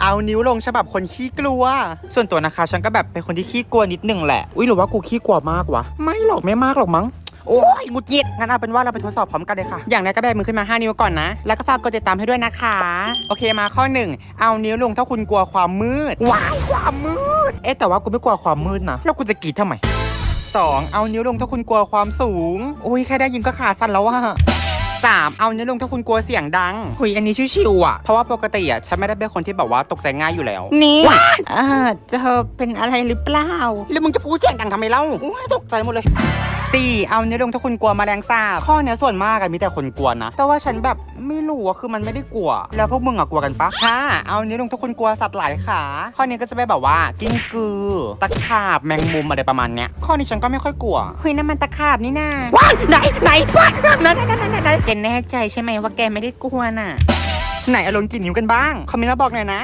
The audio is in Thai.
เอานิ้วลงฉบับคนขี้กลัว ส่วนตัวนะคะ ฉันก็แบบเป็นคนที่ขี้กลัวนิดหนึ่งแหละ อุ้ยหรือว่ากูขี้กลัวมากวะ ไม่หรอกไม่มากหรอกมั้ง โอ้ยงุดหงิดงั้นเอาเป็นว่าเราไปทดสอบพร้อมกันเลยค่ะ อย่างแรกก็แบบมือขึ้นมา 5 นิ้วก่อนนะ แล้วก็ฝากกดติดตามให้ด้วยนะคะ โอเคมาข้อ 1 เอานิ้วลงถ้าคุณกลัวความมืด ว้ายความมืด เอ๊ะแต่ว่ากูไม่กลัวความมืดนะ แล้วกูจะกรีดทำไม 2. เอานิ้วลงถ้าคุณกลัวความสูง อุ้ยแค่ได้ยินก็ขาสั่นแล้วว่ะ 3 เอาเนี่ยลุงถ้าคุณกลัวเสียงดังหุยอันนี้ชิวๆอะ เพราะว่าปกติอะฉันไม่ได้เป็นคนที่แบบว่าตกใจง่ายอยู่แล้ว นี่เออเธอเป็นอะไรหรือเปล่า แล้วมึงจะพูดเสียงดังทำไมเล่าตกใจหมดเลย สี่เอานิ้วลงถ้าคุณกลัวแมลงสาบข้อเนี้ยส่วนมากอะมีแต่คนกลัวนะ แต่ว่าฉันแบบไม่รู้อะคือมันไม่ได้กลัว แล้วพวกมึงอะกลัวกันปะห้าเอานิ้วลงถ้าคุณกลัวสัตว์หลายขา ข้อนี้ก็จะเป็นแบบว่ากิ้งกือ ตะขาบแมงมุมอะไรประมาณเนี้ย ข้อนี้ฉันก็ไม่ค่อยกลัว เฮ้ยนั่นมันตะขาบนี่นาว้ายไหนไหนว้ายไหนไหนไหนไหนไหนแกแน่ใจใช่ไหมว่าแกไม่ได้กลัวน่ะ ไหนอารมณ์กี่นิ้วกันบ้างคอมเมนต์มาบอกหน่อยนะ